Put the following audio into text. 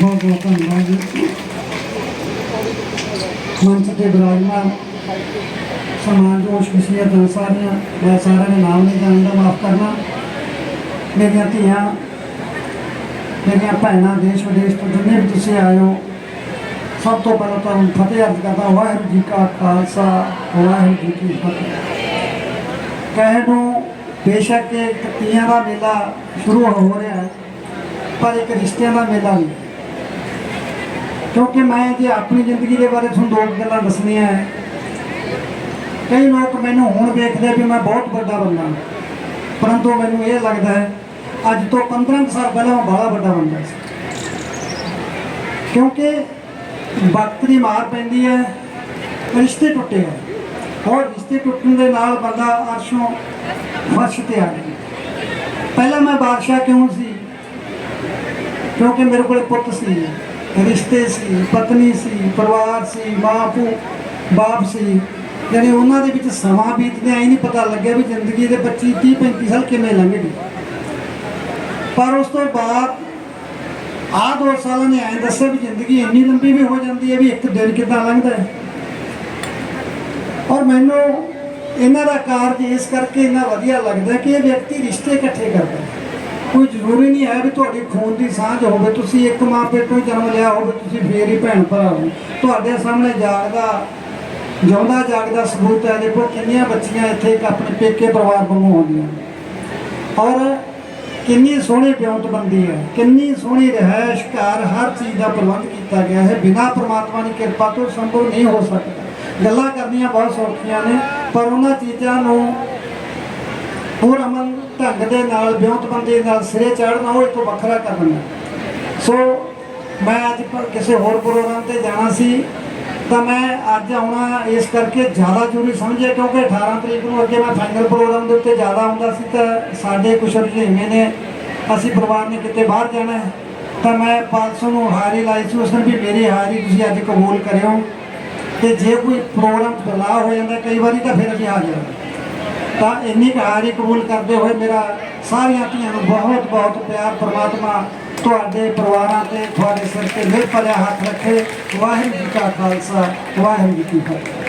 ਬਹੁਤ ਬਹੁਤ ਧੰਨਵਾਦ ਜੀ ਮੰਚ ਤੇ ਬਿਰਾਜਮਾਨ ਸਮਾਨ ਜੋਸ਼ ਸਾਰੀਆਂ ਮੈਂ ਸਾਰਿਆਂ ਦੇ ਨਾਮ ਨਹੀਂ ਜਾਣਦਾ ਮਾਫ ਕਰਨਾ ਮੇਰੀਆਂ ਧੀਆਂ ਮੇਰੀਆਂ ਭੈਣਾਂ ਦੇਸ਼ ਵਿਦੇਸ਼ ਤੋਂ ਜਿੰਨੇ ਵੀ ਤੁਸੀਂ ਆਏ ਹੋ ਸਭ ਤੋਂ ਪਹਿਲਾਂ ਤੁਹਾਨੂੰ ਫਤਿਹ ਅਰਜ਼ ਕਰਦਾ ਵਾਹਿਗੁਰੂ ਜੀ ਕਾ ਖਾਲਸਾ ਵਾਹਿਗੁਰੂ ਜੀ ਕੀ ਫਤਿਹ ਕਹਿਣ ਨੂੰ ਬੇਸ਼ੱਕ ਇੱਕ ਤੀਆਂ ਦਾ ਮੇਲਾ ਸ਼ੁਰੂ ਹੋ ਰਿਹਾ ਪਰ ਇੱਕ ਰਿਸ਼ਤਿਆਂ ਦਾ ਮੇਲਾ ਵੀ ਕਿਉਂਕਿ ਮੈਂ ਜੇ ਆਪਣੀ ਜ਼ਿੰਦਗੀ ਦੇ ਬਾਰੇ ਤੁਹਾਨੂੰ ਦੋ ਗੱਲਾਂ ਦੱਸਣੀਆਂ ਹੈ। ਕਈ ਲੋਕ ਮੈਨੂੰ ਹੁਣ ਵੇਖਦੇ ਵੀ ਮੈਂ ਬਹੁਤ ਵੱਡਾ ਬੰਦਾ ਪਰੰਤੂ ਮੈਨੂੰ ਇਹ ਲੱਗਦਾ ਹੈ, ਅੱਜ ਤੋਂ 15 ਕੁ ਸਾਲ ਪਹਿਲਾਂ ਮੈਂ ਬੜਾ ਵੱਡਾ ਬੰਦਾ ਸੀ। ਕਿਉਂਕਿ ਵਕਤ ਦੀ ਮਾਰ ਪੈਂਦੀ ਹੈ, ਰਿਸ਼ਤੇ ਟੁੱਟੇ ਹੈ ਔਰ ਰਿਸ਼ਤੇ ਟੁੱਟਣ ਦੇ ਨਾਲ ਬੰਦਾ ਅਰਸ਼ੋਂ ਫਰਸ਼ ਤੇ ਆ ਗਿਆ ਪਹਿਲਾਂ ਮੈਂ ਬਾਦਸ਼ਾਹ ਕਿਉਂ ਸੀ? ਕਿਉਂਕਿ ਮੇਰੇ ਕੋਲ ਪੁੱਤ ਸੀ। ਰਿਸ਼ਤੇ ਸੀ, ਪਤਨੀ ਸੀ, ਪਰਿਵਾਰ ਸੀ, ਮਾਂ ਪਿਓ ਬਾਪ ਸੀ। ਜਿਹੜੇ ਉਹਨਾਂ ਦੇ ਵਿੱਚ ਸਮਾਂ ਬੀਤਦੇ ਆਈ ਨਹੀਂ ਪਤਾ ਲੱਗਿਆ ਵੀ ਜ਼ਿੰਦਗੀ ਦੇ 25 30 35 ਸਾਲ ਕਿਵੇਂ ਲੰਘ ਗਏ ਪਰ ਉਸ ਤੋਂ ਬਾਅਦ ਆਹ ਦੋ ਸਾਲਾਂ ਨੇ ਐਂ ਦੱਸਿਆ ਵੀ ਜ਼ਿੰਦਗੀ ਇੰਨੀ ਲੰਬੀ ਵੀ ਹੋ ਜਾਂਦੀ ਹੈ ਵੀ ਇੱਕ ਦਿਨ ਕਿੱਦਾਂ ਲੰਘਦਾ ਹੈ। ਔਰ ਮੈਨੂੰ ਇਹਨਾਂ ਦਾ ਕਾਰਜ ਇਸ ਕਰਕੇ ਇੰਨਾ ਵਧੀਆ ਲੱਗਦਾ ਕਿ ਇਹ ਵਿਅਕਤੀ ਰਿਸ਼ਤੇ ਇਕੱਠੇ ਕਰਦਾ ਹੈ ਕੋਈ ਜ਼ਰੂਰੀ ਨਹੀਂ ਹੈ ਵੀ ਤੁਹਾਡੀ ਖੂਨ ਦੀ ਸਾਂਝ ਹੋਵੇ, ਤੁਸੀਂ ਇੱਕ ਮਾਂ ਪਿਓ ਤੋਂ ਜਨਮ ਲਿਆ ਹੋਵੇ, ਤੁਸੀਂ ਫੇਰ ਹੀ ਭੈਣ ਭਰਾ ਹੋ। ਤੁਹਾਡੇ ਸਾਹਮਣੇ ਜਾਗਦਾ, ਜਿਉਂਦਾ ਜਾਗਦਾ ਸਬੂਤ ਹੈ ਦੇਖੋ, ਕਿੰਨੀਆਂ ਬੱਚੀਆਂ ਇੱਥੇ ਇੱਕ ਆਪਣੇ ਪੇਕੇ ਪਰਿਵਾਰ ਵਾਂਗੂ ਆਉਂਦੀਆਂ। ਔਰ ਕਿੰਨੀ ਸੋਹਣੀ ਬੰਦੀ ਹੈ, ਕਿੰਨੀ ਸੋਹਣੀ ਰਹਿائش ਘਰ, ਹਰ ਚੀਜ਼ ਦਾ ਪ੍ਰਬੰਧ ਕੀਤਾ ਗਿਆ ਹੈ। ਬਿਨਾਂ ਪਰਮਾਤਮਾ ਦੀ ਕਿਰਪਾ ਤੋਂ ਸੰਭਵ ਨਹੀਂ ਹੋ ਸਕਦਾ। ਗੱਲਾਂ ਕਰਨੀਆਂ ਬਹੁਤ ਸੌਖੀਆਂ ਨੇ, ਪਰ ਉਹਨਾਂ ਚੀਜ਼ਾਂ ਨੂੰ ਢੰਗ ਦੇ ਨਾਲ ਵਿਉਂਤਬੰਦੀ ਨਾਲ ਸਿਰੇ ਚੜ੍ਹਨਾ ਉਹ ਇੱਕ ਵੱਖਰਾ ਕਰਨਾ ਹੈ। ਸੋ ਮੈਂ ਅੱਜ ਕਿਸੇ ਹੋਰ ਪ੍ਰੋਗਰਾਮ ਤੇ ਜਾਣਾ ਸੀ, ਤਾਂ ਮੈਂ ਅੱਜ ਆਉਣਾ ਇਸ ਕਰਕੇ ਜ਼ਿਆਦਾ ਜ਼ਰੂਰੀ ਸਮਝਿਆ, ਕਿਉਂਕਿ 18 ਤਰੀਕ ਨੂੰ ਅੱਗੇ ਮੈਂ ਫਾਈਨਲ ਪ੍ਰੋਗਰਾਮ ਦੇ ਉੱਤੇ ਜ਼ਿਆਦਾ ਆਉਂਦਾ ਸੀ, ਤਾਂ ਸਾਡੇ ਕੁਛ ਰੁਝੇਵੇਂ ਨੇ, ਅਸੀਂ ਪਰਿਵਾਰ ਨੇ ਕਿਤੇ ਬਾਹਰ ਜਾਣਾ ਤਾਂ ਮੈਂ 500 ਨੂੰ ਹਾਰੀ ਲਾਈ ਸੀ, ਉਸਨੇ ਵੀ ਮੇਰੀ ਹਾਰੀ ਤੁਸੀਂ ਅੱਜ ਕਬੂਲ ਕਰਿਓ ਤੇ ਜੇ ਕੋਈ ਪ੍ਰੋਗਰਾਮ ਬਦਲਾਅ ਹੋ ਜਾਂਦਾ, ਕਈ ਵਾਰੀ ਤਾਂ ਫਿਰ ਅਸੀਂ ਹਾਜ਼ਰ ਹਾਂ ਤਾਂ ਇੰਨੀ ਕੁ ਹਾਜ਼ਰੀ ਕਬੂਲ ਕਰਦੇ ਹੋਏ ਮੇਰਾ ਸਾਰੀਆਂ ਧੀਆਂ ਨੂੰ ਬਹੁਤ ਬਹੁਤ ਪਿਆਰ ਪ੍ਰਮਾਤਮਾ ਤੁਹਾਡੇ ਪਰਿਵਾਰਾਂ ਤੇ, ਤੁਹਾਡੇ ਸਿਰ ਤੇ ਮਿਹਰ ਭਰਿਆ ਹੱਥ ਰੱਖੇ। ਵਾਹਿਗੁਰੂ ਜੀ ਕਾ ਖਾਲਸਾ, ਵਾਹਿਗੁਰੂ ਜੀ ਕੀ ਫਤਿਹ।